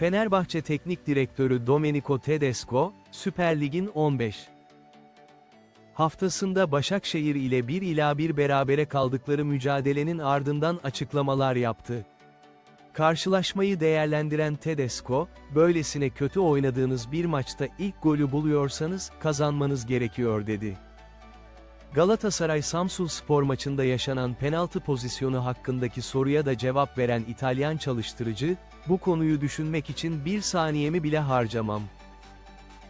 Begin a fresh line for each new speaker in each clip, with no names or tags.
Fenerbahçe Teknik Direktörü Domenico Tedesco, Süper Lig'in 15 haftasında Başakşehir ile 1 ila 1 berabere kaldıkları mücadelenin ardından açıklamalar yaptı. Karşılaşmayı değerlendiren Tedesco, böylesine kötü oynadığınız bir maçta ilk golü buluyorsanız, kazanmanız gerekiyor dedi. Galatasaray Samsun Spor maçında yaşanan penaltı pozisyonu hakkındaki soruya da cevap veren İtalyan çalıştırıcı, bu konuyu düşünmek için bir saniyemi bile harcamam.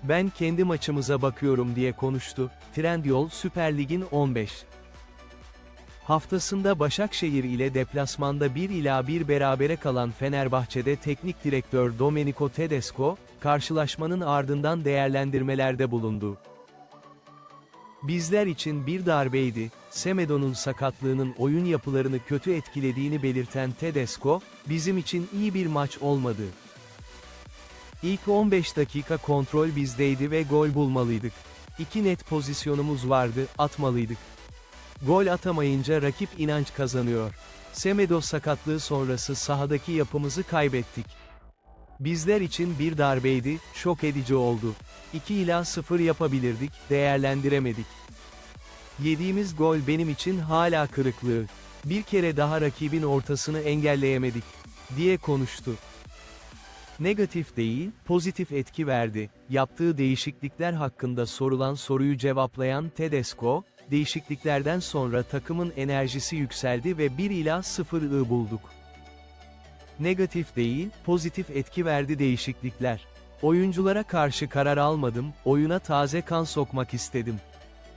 Ben kendi maçımıza bakıyorum diye konuştu. Trendyol Süper Lig'in 15 haftasında Başakşehir ile deplasmanda 1 ila 1 berabere kalan Fenerbahçe'de teknik direktör Domenico Tedesco, karşılaşmanın ardından değerlendirmelerde bulundu. Bizler için bir darbeydi, Semedo'nun sakatlığının oyun yapılarını kötü etkilediğini belirten Tedesco, bizim için iyi bir maç olmadı. İlk 15 dakika kontrol bizdeydi ve gol bulmalıydık. İki net pozisyonumuz vardı, atmalıydık. Gol atamayınca rakip inanç kazanıyor. Semedo sakatlığı sonrası sahadaki yapımızı kaybettik. Bizler için bir darbeydi, şok edici oldu. 2 ila 0 yapabilirdik, değerlendiremedik. Yediğimiz gol benim için hala kırıklığı. Bir kere daha rakibin ortasını engelleyemedik, diye konuştu. Negatif değil, pozitif etki verdi. Yaptığı değişiklikler hakkında sorulan soruyu cevaplayan Tedesco, değişikliklerden sonra takımın enerjisi yükseldi ve 1 ila 0 ı bulduk. Negatif değil, pozitif etki verdi değişiklikler. Oyunculara karşı karar almadım, oyuna taze kan sokmak istedim.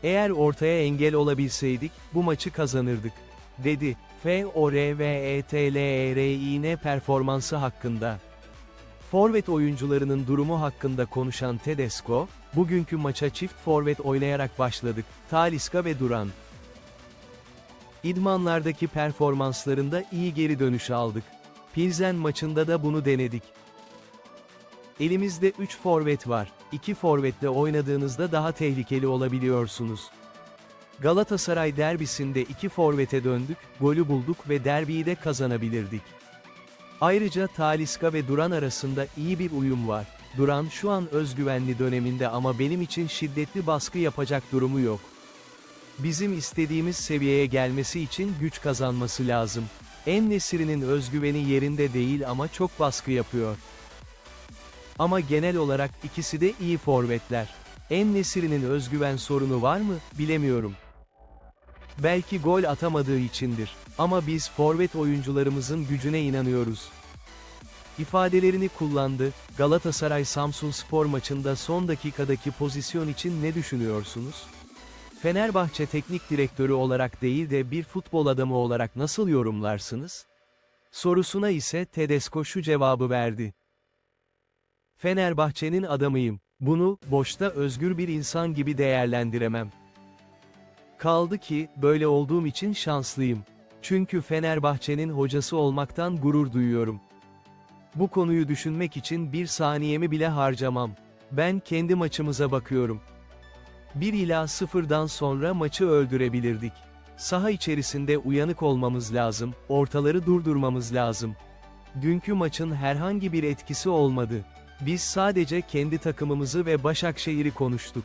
Eğer ortaya engel olabilseydik, bu maçı kazanırdık, dedi. FORVETLERIN performansı hakkında. Forvet oyuncularının durumu hakkında konuşan Tedesco, bugünkü maça çift forvet oynayarak başladık, Talisca ve Duran. İdmanlardaki performanslarında iyi geri dönüş aldık. Pilsen maçında da bunu denedik. Elimizde 3 forvet var, 2 forvetle oynadığınızda daha tehlikeli olabiliyorsunuz. Galatasaray derbisinde 2 forvete döndük, golü bulduk ve derbiyi de kazanabilirdik. Ayrıca Talisca ve Duran arasında iyi bir uyum var. Duran şu an özgüvenli döneminde ama benim için şiddetli baskı yapacak durumu yok. Bizim istediğimiz seviyeye gelmesi için güç kazanması lazım. En Nesiri'nin özgüveni yerinde değil ama çok baskı yapıyor. Ama genel olarak ikisi de iyi forvetler. En Nesiri'nin özgüven sorunu var mı, bilemiyorum. Belki gol atamadığı içindir. Ama biz forvet oyuncularımızın gücüne inanıyoruz. İfadelerini kullandı. Galatasaray Samsun Spor maçında son dakikadaki pozisyon için ne düşünüyorsunuz? Fenerbahçe teknik direktörü olarak değil de bir futbol adamı olarak nasıl yorumlarsınız? Sorusuna ise Tedesco şu cevabı verdi. Fenerbahçe'nin adamıyım. Bunu, boşta özgür bir insan gibi değerlendiremem. Kaldı ki, böyle olduğum için şanslıyım. Çünkü Fenerbahçe'nin hocası olmaktan gurur duyuyorum. Bu konuyu düşünmek için bir saniyemi bile harcamam. Ben kendi maçımıza bakıyorum. 1 ila 0'dan sonra maçı öldürebilirdik. Saha içerisinde uyanık olmamız lazım, ortaları durdurmamız lazım. Dünkü maçın herhangi bir etkisi olmadı. Biz sadece kendi takımımızı ve Başakşehir'i konuştuk.